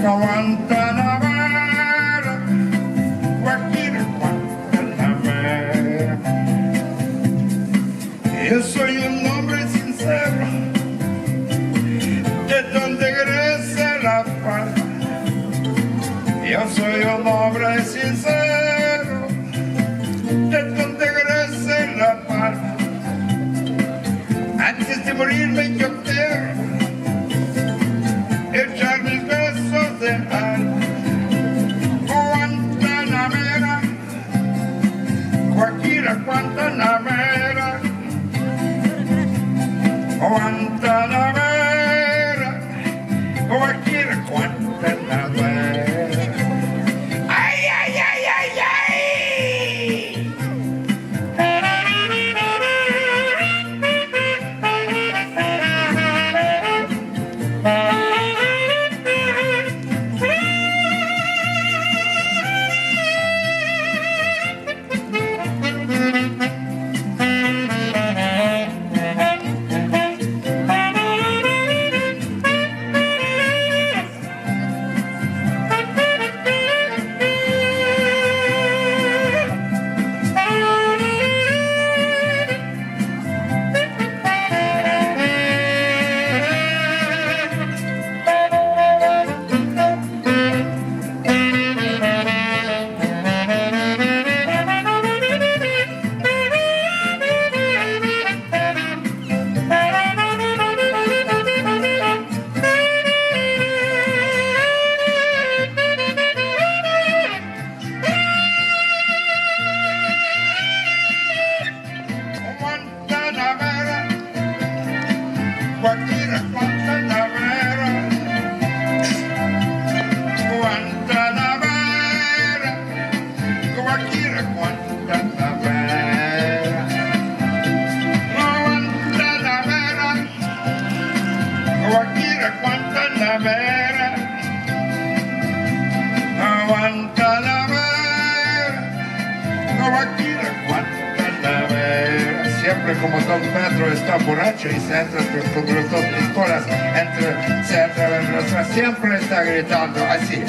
Guantanamera, Guajira, Guantanamera. Yo soy un hombre sincero, de donde crece la paz. Yo soy un hombre Guajira, Guantanamera, Guantanamera, Guajira, Guantanamera. Guantanamera, Guantanamera, Guajira, Guantanamera. Siempre como Don Pedro está borracho y se entra con los dos pistolas, entre, se entra en nuestra, siempre está gritando así.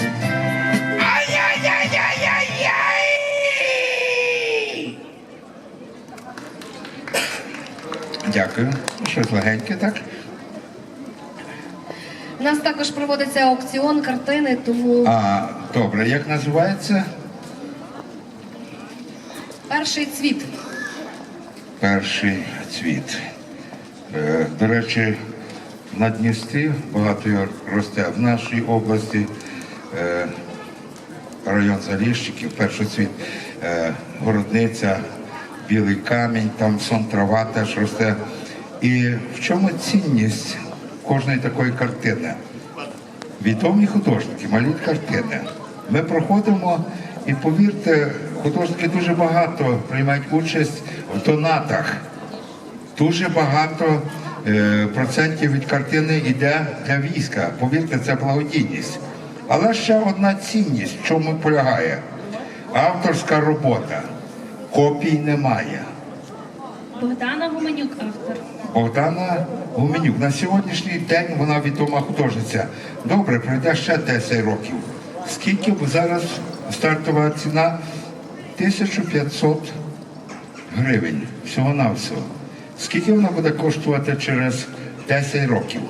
¡Ay, ay, ay, ay, ay, ay! Дякую. Щось легеньке, так? У нас також проводиться аукціон картини, тому А, добре, як називається? перший цвіт. Перший цвіт. Е, До речі, на Дністрі багато його росте. В нашій області е, район Заліщиків, перший цвіт, е, городниця, білий камінь, там сон трава теж росте. І в чому цінність кожної такої картини? Відомі художники малюють картини. Ми проходимо і повірте, художники дуже багато приймають участь в донатах. Дуже багато е, процентів від картини йде для війська. Повірте, це благодійність. Але ще одна цінність, в чому полягає. Авторська робота. Копій немає. Богдана Гуменюк, автор. Богдана Гуменюк. На сьогоднішній день вона відома художниця. Добре, пройде ще 10 років. Скільки зараз стартова ціна? 1500 гривень. Всього-навсього. Скільки вона буде коштувати через 10 років?